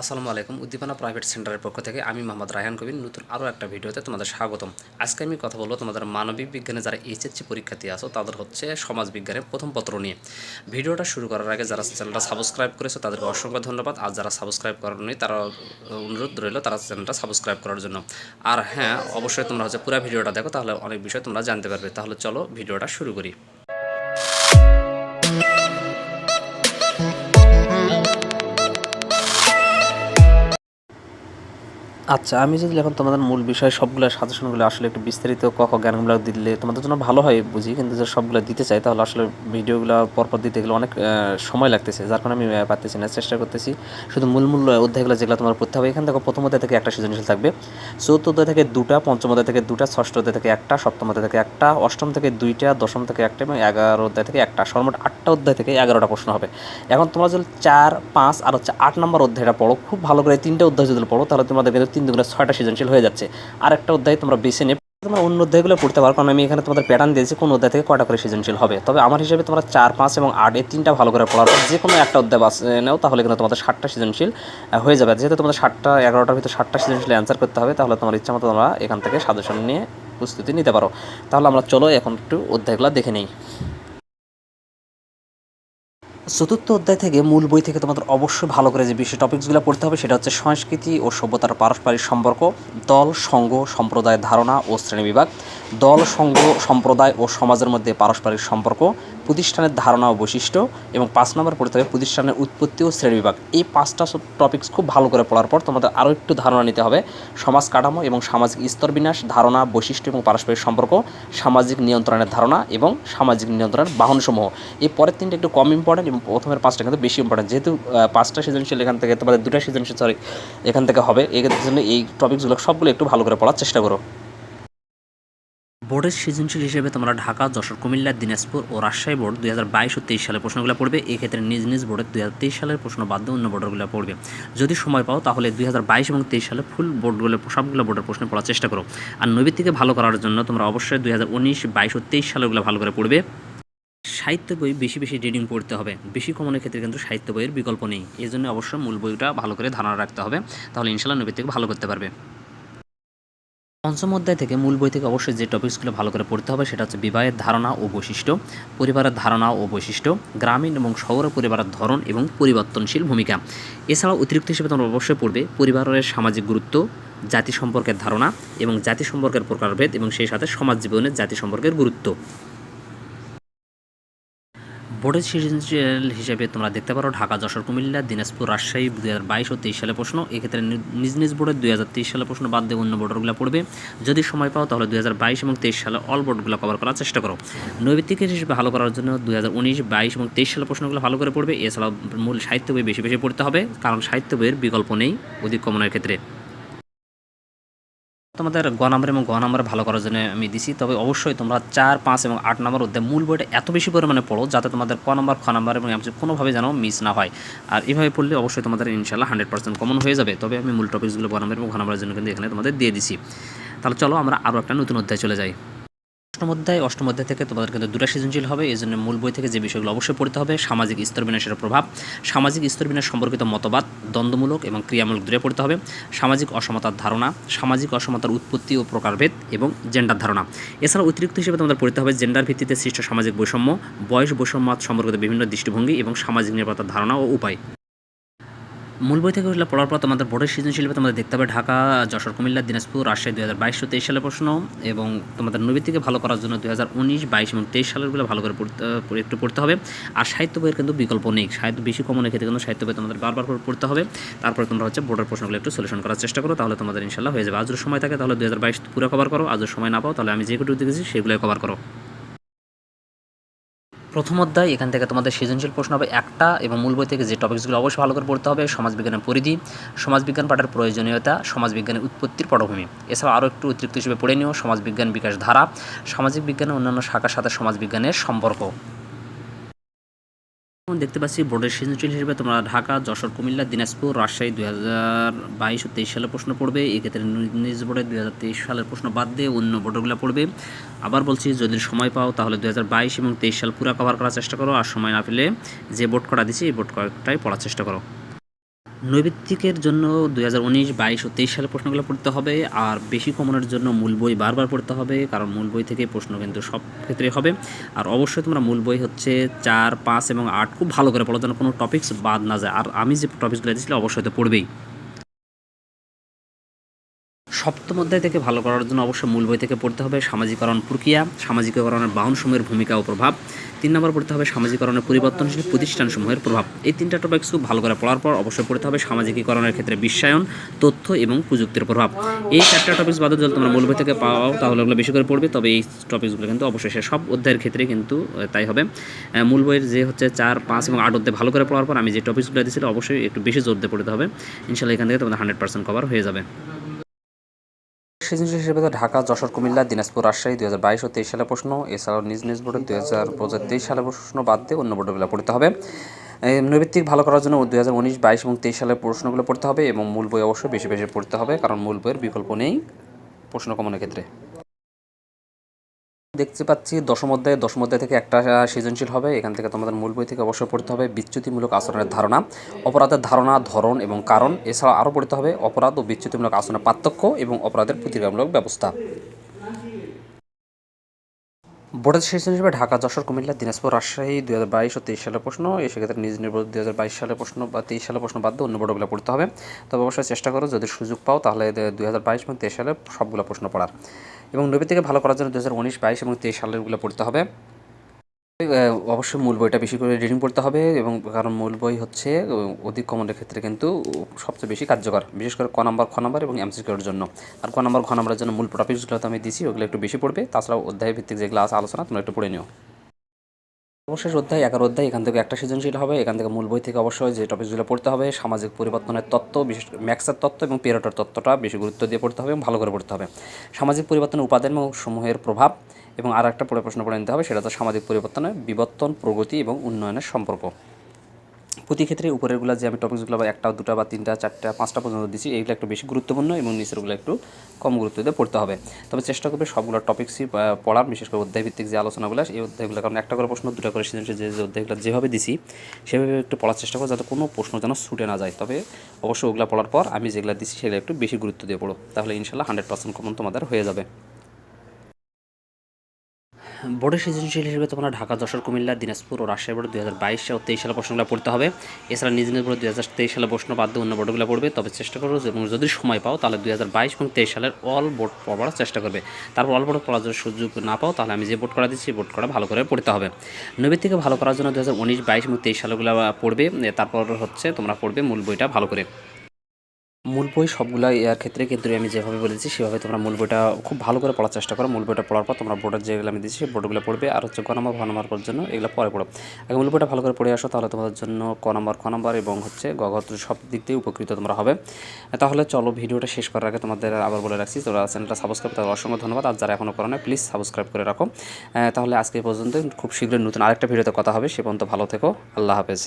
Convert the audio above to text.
আসসালামু আলাইকুম, উদ্দীপনা প্রাইভেট সেন্টারের পক্ষ থেকে আমি মোহাম্মদ রায়হান কবির। নতুন আরও একটা ভিডিওতে তোমাদের স্বাগতম। আজকে আমি কথা বলব তোমাদের মানবিক বিজ্ঞানে যারা এইচএসসি পরীক্ষার্থী আছো, তাদের হচ্ছে সমাজ বিজ্ঞানের প্রথম পত্র নিয়ে। ভিডিওটা শুরু করার আগে যারা চ্যানেলটা সাবস্ক্রাইব করেছ, তাদেরকে অসংখ্য ধন্যবাদ। আর যারা সাবস্ক্রাইব করেনি, তারা অনুরোধ রইল তারা চ্যানেলটা সাবস্ক্রাইব করার জন্য। আর হ্যাঁ অবশ্যই তোমরা হচ্ছে পুরো ভিডিওটা দেখো, তাহলে অনেক বিষয় তোমরা জানতে পারবে। তাহলে চলো ভিডিওটা শুরু করি। আচ্ছা আমি যদি এখন তোমাদের মূল বিষয় সবগুলো সাজেশনগুলো আসলে একটু বিস্তারিত ক জ্ঞানগুলো দিলে তোমাদের জন্য ভালো হয় বুঝি, কিন্তু যে সবগুলো দিতে চাই তাহলে আসলে ভিডিওগুলো পরপর দিতে গেলে অনেক সময় লাগতেছে। যার কারণে আমি পারতেছি না, চেষ্টা করতেছি। শুধু মূল মূল অধ্যায়গুলো যেগুলো তোমার পড়তে হবে, এখান থেকে প্রথম অধ্যায় থেকে একটা সৃজনশীল থাকবে। চতুর্থ অধ্যায় থেকে দুটা, পঞ্চম অধ্যায় থেকে দুটা, ষষ্ঠ অধ্যায় থেকে একটা, সপ্তম অধ্যায় থেকে একটা, অষ্টম থেকে দুইটা, দশম থেকে একটা এবং এগারো অধ্যায় থেকে একটা। সর্বমোট আটটা অধ্যায় থেকে এগারোটা প্রশ্ন হবে। এখন তোমরা যদি চার, পাঁচ আর হচ্ছে আট নম্বর অধ্যায়টা পড়ো, খুব ভালো করে তিনটা অধ্যায় যদি পড়ো তাহলে তোমাদের কিন্তু তিন দুগুলো ছয়টা সৃজনশীল হয়ে যাচ্ছে। আর একটা অধ্যায় তোমরা বেছে নিয়ে তোমরা অন্য অধ্যায়গুলো পড়তে পারো, কারণ আমি এখানে তোমাদের প্যাটার্ন দিয়েছি কোন অধ্যায় থেকে কটা করে সৃজনশীল হবে। তবে আমার হিসেবে তোমরা চার, পাঁচ এবং আট এই তিনটা ভালো করে পড়ার যে কোনো একটা অধ্যায় বাস নাও, তাহলে কিন্তু তোমাদের ষাটটা সৃজনশীল হয়ে যাবে। যেহেতু তোমাদের ষাটটা এগারোটার ভিতরে ষাটটা সৃজনশীল অ্যান্সার করতে হবে, তাহলে তোমার ইচ্ছা মতো তোমরা এখান থেকে সাজেশন নিয়ে প্রস্তুতি নিতে পারো। তাহলে আমরা চলো এখন একটু অধ্যায়গুলো দেখে নিই। চতুর্থ অধ্যায় থেকে মূল বই থেকে তোমাদের অবশ্যই ভালো করে যে বিষয় টপিকসগুলো পড়তে হবে, সেটা হচ্ছে সংস্কৃতি ও সভ্যতার পারস্পরিক সম্পর্ক, দল সংঘ সম্প্রদায়ের ধারণা ও শ্রেণীবিভাগ দল, সংঘ, সম্প্রদায় ও সমাজের মধ্যে পারস্পরিক সম্পর্ক, প্রতিষ্ঠানের ধারণা ও বৈশিষ্ট্য এবং পাঁচ নম্বর পড়তে হবে প্রতিষ্ঠানের উৎপত্তি ও শ্রেণীবিভাগ এই পাঁচটা টপিকস খুব ভালো করে পড়ার পর তোমাদের আরও একটু ধারণা নিতে হবে। সমাজ কাঠামো এবং সামাজিক স্তরবিন্যাস ধারণা, বৈশিষ্ট্য এবং পারস্পরিক সম্পর্ক, সামাজিক নিয়ন্ত্রণের ধারণা এবং সামাজিক নিয়ন্ত্রণের বাহনসমূহ। এই পরের তিনটে একটু কম ইম্পর্টেন্ট এবং প্রথমের পাঁচটা কিন্তু বেশি ইম্পর্টেন্ট যেহেতু পাঁচটা সৃজনশীল এখান থেকে, তোমাদের দুটা সৃজনশীল সরি এখান থেকে হবে। এই জন্য এই টপিকসগুলো সবগুলো একটু ভালো করে পড়ার চেষ্টা করো। বোর্ডের সৃজনশীল হিসেবে তোমরা ঢাকা, যশোর, কুমিল্লা, দিনাজপুর ও রাজশাহী বোর্ড দুই হাজার বাইশ ও তেইশ সালের প্রশ্নগুলো পড়বে। এক্ষেত্রে নিজ নিজ বোর্ডের দুই হাজার তেইশ সালের প্রশ্ন বাদ দিয়ে অন্য বোর্ডগুলো পড়বে। যদি সময় পাও, তাহলে দুই হাজার বাইশ এবং তেইশ সালে ফুল বোর্ডগুলো, সবগুলো বোর্ডের প্রশ্ন পড়ার চেষ্টা করো। আর নবী থেকে ভালো করার জন্য তোমরা অবশ্যই দুই হাজার উনিশ, বাইশ ও তেইশ সালেরগুলো ভালো করে পড়বে। সাহিত্য বই বেশি বেশি রিডিং পড়তে হবে। বেশি কমনের ক্ষেত্রে কিন্তু সাহিত্য বইয়ের বিকল্প নেই। এই জন্য অবশ্যই মূল বইটা ভালো করে ধারণা রাখতে হবে। তাহলে ইনশাল্লাহ নবী থেকে ভালো করতে পারবে। পঞ্চম অধ্যায় থেকে মূল বই থেকে অবশ্যই যে টপিকসগুলো ভালো করে পড়তে হবে, সেটা হচ্ছে বিবাহের ধারণা ও বৈশিষ্ট্য, পরিবারের ধারণা ও বৈশিষ্ট্য, গ্রামীণ এবং শহর পরিবারের ধরন এবং পরিবর্তনশীল ভূমিকা। এছাড়াও অতিরিক্ত হিসেবে তোমরা অবশ্যই পড়বে পরিবারের সামাজিক গুরুত্ব জাতি সম্পর্কের ধারণা এবং জাতি সম্পর্কের প্রকারভেদ এবং সেই সাথে সমাজ জীবনের জাতি সম্পর্কের গুরুত্ব। বোর্ডের সৃজনশীল হিসেবে তোমরা দেখতে পারো ঢাকা, যশোর, কুমিল্লা, দিনাজপুর, রাজশাহী, দুই হাজার বাইশ ও তেইশ সালে প্রশ্ন। এক্ষেত্রে নিজ নিজ বোর্ডের দুই হাজার তেইশ সালে প্রশ্ন বাদ দিয়ে অন্য বোর্ডগুলো পড়বে। যদি সময় পাও তাহলে দুই হাজার বাইশ এবং তেইশ সালে অল বোর্ডগুলো কভার করার চেষ্টা করো। নৈবিত্তিক হিসেবে ভালো করার জন্য দুই হাজার উনিশ বাইশ এবং তেইশ সালের প্রশ্নগুলো ভালো করে পড়বে। এছাড়াও মূল সাহিত্য বই বেশি বেশি পড়তে হবে, কারণ সাহিত্য বইয়ের বিকল্প নেই অধিক কমনের ক্ষেত্রে। তোমাদের গ নাম্বার এবং গ নাম্বার ভালো করার জন্য আমি দিছি। তবে অবশ্যই তোমরা চার, পাঁচ এবং আট নাম্বার অধ্যায় মূল বইটা এত বেশি পরিমাণে পড়ো যাতে তোমাদের ক নাম্বার, খ নাম্বার এবং এমসি কোনোভাবে যেন মিস না হয়। আর এভাবে পড়লে অবশ্যই তোমাদের ইনশাল্লাহ হান্ড্রেড পার্সেন্ট কমন হয়ে যাবে। তবে আমি মূল টপিকসগুলো গ নাম্বার এবং ঘ নাম্বারের জন্য কিন্তু এখানে তোমাদের দিয়ে দিছি। তাহলে চলো আমরা আরও একটা নতুন অধ্যায় চলে যাই। অষ্টম অধ্যায় অষ্টম অধ্যায় থেকে তোমাদের কিন্তু দুটা সৃজনশীল হবে। এই জন্য মূল বই থেকে যে বিষয়গুলো অবশ্যই পড়তে হবে, সামাজিক স্তর বিন্যাসের প্রভাব। সামাজিক স্তর বিন্যাস সম্পর্কিত মতবাদ, দ্বন্দ্বমূলক এবং ক্রিয়ামূলক দূরে পড়তে হবে। সামাজিক অসমতার ধারণা, সামাজিক অসমতার উৎপত্তি ও প্রকারভেদ এবং জেন্ডার ধারণা। এছাড়া অতিরিক্ত হিসেবে তোমাদের পড়তে হবে জেন্ডার ভিত্তিতে সৃষ্ট সামাজিক বৈষম্য, বয়স বৈষম্য সম্পর্কিত বিভিন্ন দৃষ্টিভঙ্গি এবং সামাজিক নিরাপত্তার ধারণা ও উপায়। মূল বই থেকে ওগুলো পড়ার পর তোমাদের বোর্ডের হিসেবে তোমাদের দেখতে হবে ঢাকা, যশোর, কুমিল্লা, দিনাজপুর, রাজশাহী দুই হাজার বাইশ তেইশ সালের প্রশ্ন এবং তোমাদের নবী থেকে ভালো করার জন্য দুই হাজার উনিশ, বাইশ এবং তেইশ সালেরগুলো ভালো করে পড়তে একটু পড়তে হবে। আর সাহিত্য বইয়ের কিন্তু বিকল্প নেই। সাহিত্য বেশি কমনের ক্ষেত্রে কিন্তু সাহিত্য বই তোমাদের বারবার করে পড়তে হবে। তারপরে তোমরা হচ্ছে বোর্ডের প্রশ্নগুলো একটু সলিউশন করার চেষ্টা করো, তাহলে তোমাদের ইনশাল্লাহ হয়ে যাবে। আজ যদি সময় থাকে, তাহলে দুই হাজার বাইশ পুরো কভার করো। আজ যদি সময় না পাও, তাহলে আমি যে কুটু দেখেছি সেগুলোই কভার করো। প্রথম অধ্যায়, এখান থেকে তোমাদের সৃজনশীল প্রশ্ন হবে একটা এবং মূল বই থেকে যে টপিকসগুলো অবশ্যই ভালো করে পড়তে হবে, সমাজবিজ্ঞানের পরিধি, সমাজবিজ্ঞান পাঠের প্রয়োজনীয়তা, সমাজবিজ্ঞানের উৎপত্তির পটভূমি। এছাড়া আরও একটু অতিরিক্ত হিসেবে পড়ে নিও, সমাজবিজ্ঞান বিকাশ ধারা, সামাজিক বিজ্ঞানের অন্যান্য শাখার সাথে সমাজবিজ্ঞানের সম্পর্ক। দেখতে পাচ্ছি বোর্ডের সৃজনশীল হিসেবে তোমরা ঢাকা, যশোর, কুমিল্লা, দিনাজপুর, রাজশাহী দুই হাজার বাইশ ও তেইশ সালে প্রশ্ন পড়বে। এক্ষেত্রে নিজ বোর্ডে দুই হাজার তেইশ সালের প্রশ্ন বাদ দিয়ে অন্য বোর্ডগুলো পড়বে। আবার বলছি, যদি সময় পাও তাহলে দুই হাজার বাইশ এবং তেইশ সাল পুরো কভার করার চেষ্টা করো। আর সময় না পেলে যে বোর্ড করা দিচ্ছি এই বোর্ড কয়েকটাই পড়ার চেষ্টা করো। নৈবিত্তিকের জন্য দু হাজার উনিশ, বাইশ ও তেইশ সালে প্রশ্নগুলো পড়তে হবে, আর বেশি কমনের জন্য মূল বই বারবার পড়তে হবে, কারণ মূল বই থেকে প্রশ্ন কিন্তু সব ক্ষেত্রে হবে। আর অবশ্যই তোমরা মূল বই হচ্ছে চার, পাঁচ এবং আট খুব ভালো করে পড়ো, যেন কোনো টপিক্স বাদ না যায়। আর আমি যে টপিকসগুলো দিয়েছিলাম, অবশ্যই তো পড়বেই। সপ্তম অধ্যায় থেকে ভালো করার জন্য অবশ্যই মূল বই থেকে পড়তে হবে সামাজিকরণ প্রক্রিয়া। সামাজিকরণের বাহন সমূহের ভূমিকা ও প্রভাব। তিন নম্বর পড়তে হবে সামাজিকরণের পরিবর্তনশীল প্রতিষ্ঠানসমূহের প্রভাব। এই তিনটা টপিক্স খুব ভালো করে পড়ার পর অবশ্যই পড়তে হবে সামাজিকীকরণের ক্ষেত্রে বিশ্বায়ন, তথ্য এবং প্রযুক্তির প্রভাব। এই চারটা টপিক্স বাদে যদি তোমরা মূল বই থেকে পাও, তাহলে ওগুলো বেশি করে পড়বে। তবে এই টপিক্সগুলো কিন্তু অবশ্যই সব অধ্যায়ের ক্ষেত্রে কিন্তু তাই হবে। মূল বইয়ের যে হচ্ছে চার, পাঁচ এবং আট অধ্যায় ভালো করে পড়ার পর আমি যে টপিক্সগুলো দিয়েছিলাম, অবশ্যই একটু বেশি জোর দিয়ে পড়তে হবে। ইনশাল্লাহ এখান থেকে তোমাদের হান্ড্রেড পার্সেন্ট কভার হয়ে যাবে। সৃজনশীল হিসেবে ঢাকা, যশোর, কুমিল্লা, দিনাজপুর, রাজশাহী দুই হাজার বাইশ ও তেইশ সালে প্রশ্ন এছাড়াও নিজ নিজ বোর্ডে দুই হাজার তেইশ সালে প্রশ্ন বাদ দিয়ে অন্য বোর্ডগুলো পড়তে হবে। নৈভিত্তিক ভালো করার জন্য দু হাজার উনিশ বাইশ এবং তেইশ সালের প্রশ্নগুলো পড়তে হবে এবং মূল বই অবশ্যই বেশি বেশি পড়তে হবে, কারণ মূল বইয়ের বিকল্প নেই প্রশ্ন কমানোর ক্ষেত্রে। দেখতে পাচ্ছি, দশম অধ্যায় দশম অধ্যায় থেকে একটা সৃজনশীল হবে। এখান থেকে তোমাদের মূল বই থেকে অবশ্যই পড়তে হবে। বিচ্যুতিমূলক আচরণের ধারণা, অপরাধের ধারণা, ধরন এবং কারণ, এছাড়া আরও পড়তে হবে অপরাধ ও বিচ্যুতিমূলক আচরণের পার্থক্য এবং অপরাধের প্রতিকারমূলক ব্যবস্থা। বোর্ডের শেষ হিসেবে ঢাকা, যশোর, কুমিল্লা, দিনাজপুর, রাজশাহী দু হাজার বাইশ ও তেইশ সালের প্রশ্ন। এ সেক্ষেত্রে নিজ নির্ভর দুই হাজার বাইশ সালের প্রশ্ন বা তেইশ সালের প্রশ্ন বাদ দিয়ে অন্য বোর্ডগুলো পড়তে হবে। তবে অবশ্যই চেষ্টা করো, যদি সুযোগ পাও তাহলে দুই হাজার বাইশ এবং তেইশ সালের সবগুলো প্রশ্ন পড়ার। এবং নবী থেকে ভালো করার জন্য দু হাজার উনিশ বাইশ এবং তেইশ সালেরগুলো পড়তে হবে। অবশ্যই মূল বইটা বেশি করে রিডিং পড়তে হবে এবং কারণ মূল বই হচ্ছে অধিক কমনের ক্ষেত্রে কিন্তু সবচেয়ে বেশি কার্যকর, বিশেষ করে ক নাম্বার, খ নাম্বার এবং এমসিকিউর জন্য। আর ক নাম্বার, খ নাম্বারের জন্য মূল টপিকসগুলো তো আমি দিছি, ওগুলো একটু বেশি পড়বে। তাছাড়াও অধ্যায় ভিত্তিক যেগুলো আছে আলোচনা, তোমরা একটু পড়ে নিও। অবশেষ অধ্যায়, এগারো অধ্যায়, এখান থেকে একটা সৃজনশীল হবে। এখান থেকে মূল বই থেকে অবশ্যই যে টপিকসগুলো পড়তে হবে, সামাজিক পরিবর্তনের তত্ত্ব, বিশেষ ম্যাক্সের তত্ত্ব এবং পেরোটার তত্ত্বটা বেশি গুরুত্ব দিয়ে পড়তে হবে এবং ভালো করে পড়তে হবে। সামাজিক পরিবর্তনের উপাদান এবং সমূহের প্রভাব এবং আর একটা পড়ে প্রশ্ন পড়ে নিতে হবে, সেটা তো সামাজিক পরিবর্তনের বিবর্তন, প্রগতি এবং উন্নয়নের সম্পর্ক। প্রতি ক্ষেত্রে উপরেরগুলো যে আমি টপিকসগুলো বা একটা, দুটা বা তিনটা, চারটা, পাঁচটা পর্যন্ত দিচ্ছি, এইগুলো একটু বেশি গুরুত্বপূর্ণ এবং নিচেরগুলো একটু কম গুরুত্ব দিয়ে পড়তে হবে। তবে চেষ্টা করবে সবগুলো টপিক্সই পড়ার, বিশেষ করে অধ্যায়ভিত্তিক যে আলোচনাগুলো এই অধ্যায়গুলো কারণ একটা করে প্রশ্ন, দুটা করে সৃজনশীল যে যে অধ্যায়গুলো যেভাবে দিছি, সেভাবে একটু পড়ার চেষ্টা করো যাতে কোনো প্রশ্ন যেন ছুটে না যায়। তবে অবশ্যই ওগুলো পড়ার পর আমি যেগুলো দিচ্ছি সেগুলো একটু বেশি গুরুত্ব দিয়ে পড়ো। তাহলে ইনশাল্লাহ হান্ড্রেড পার্সেন্ট কমন তোমাদের হয়ে যাবে। বোর্ডের সৃজনশীল হিসেবে তোমরা ঢাকা, যশোর, কুমিল্লা, দিনাজপুর ও রাজশাহী বোর্ড দুই হাজার বাইশ ও তেইশ সালে প্রশ্নগুলো পড়তে হবে। এছাড়া নিজ নিজ বোর্ড দুই হাজার তেইশ সালের প্রশ্ন বাদ দিয়ে অন্য বোর্ডগুলো পড়বে। তবে চেষ্টা করো এবং যদি সময় পাও, তাহলে দুই হাজার বাইশ এবং তেইশ সালের অল বোর্ড পড়ার চেষ্টা করবে। তারপর অল বোর্ড পড়ার যদি সুযোগ না পাও, তাহলে আমি যে বোর্ড করা দিচ্ছি বোর্ড করা ভালো করে পড়তে হবে। নবীর থেকে ভালো করার জন্য দু হাজার উনিশ, বাইশ এবং তেইশ সালগুলো পড়বে। তারপর হচ্ছে তোমরা পড়বে মূল বইটা ভালো করে। মূল বই সবগুলো ইয়ার ক্ষেত্রে কিন্তু আমি যেভাবে বলেছি, সেভাবে তোমরা মূল বইটা খুব ভালো করে পড়ার চেষ্টা করো। মূল বইটা পড়ার পর তোমরা বোর্ডের যেগুলো আমি দিচ্ছি সেই বোর্ডগুলো পড়বে। আর হচ্ছে ক নম্বর ভ নম্বর পর্যন্ত এগুলো পরে পড়ো। আগে মূল বইটা ভালো করে পড়ে আসো, তাহলে তোমাদের জন্য ক নম্বর খ নম্বর এবং হচ্ছে গগত সব দিক দিয়ে উপকৃত তোমরা হবে। তাহলে চলো ভিডিওটা শেষ করার আগে তোমাদের আবার বলে রাখছি তোমরা চ্যানেলটা সাবস্ক্রাইব তাদের অসংখ্য ধন্যবাদ। আর যারা এখনও করো না প্লিজ সাবস্ক্রাইব করে রাখো। তাহলে আজকে পর্যন্ত খুব শীঘ্রই নতুন আরেকটা ভিডিওতে কথা হবে। সে পর্যন্ত ভালো থেকো। আল্লাহ হাফেজ।